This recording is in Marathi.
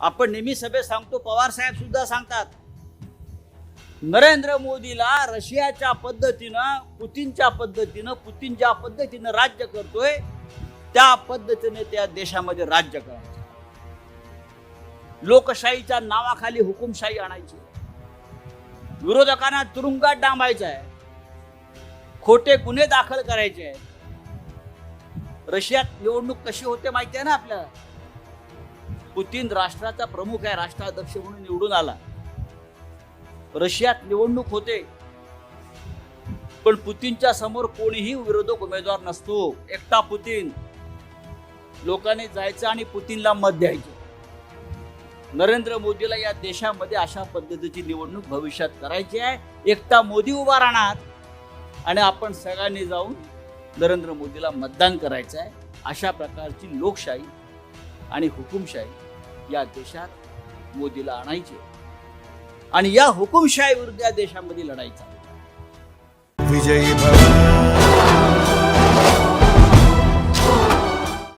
आपण नेहमी सभेत सांगतो पवार साहेब सुद्धा सांगतात नरेंद्र मोदीला रशियाच्या पद्धतीनं पुतीनच्या पद्धतीनं पुतीन ज्या पद्धतीनं राज्य करतोय त्या पद्धतीने त्या देशामध्ये राज्य करायचं. लोकशाहीच्या नावाखाली हुकुमशाही आणायची. विरोधकांना तुरुंगात डांबायचं आहे. खोटे गुन्हे दाखल करायचे आहेत. रशियात निवडणूक कशी होते माहिती आहे ना आपल्याला? पुतीन राष्ट्राचा प्रमुख आहे राष्ट्राध्यक्ष म्हणून निवडून आला. रशियात निवडणूक होते. पण पुतीनच्या समोर कोणीही विरोधक उमेदवार नसतो. एकटा पुतीन. लोकांनी जायचं आणि पुतीनला मत द्यायचं. नरेंद्र मोदीला या देशामध्ये अशा पद्धतीची निवडणूक भविष्यात करायची आहे. एकटा मोदी उभा राहणार आणि आपण सगळ्यांनी जाऊन नरेंद्र मोदीला मतदान करायचं आहे. अशा प्रकारची लोकशाही आणि हुकुमशाही या देशात मोदीला आणायचे आणि या हुकुमशाही विरुद्ध या देशामध्ये लढायचा. विजयी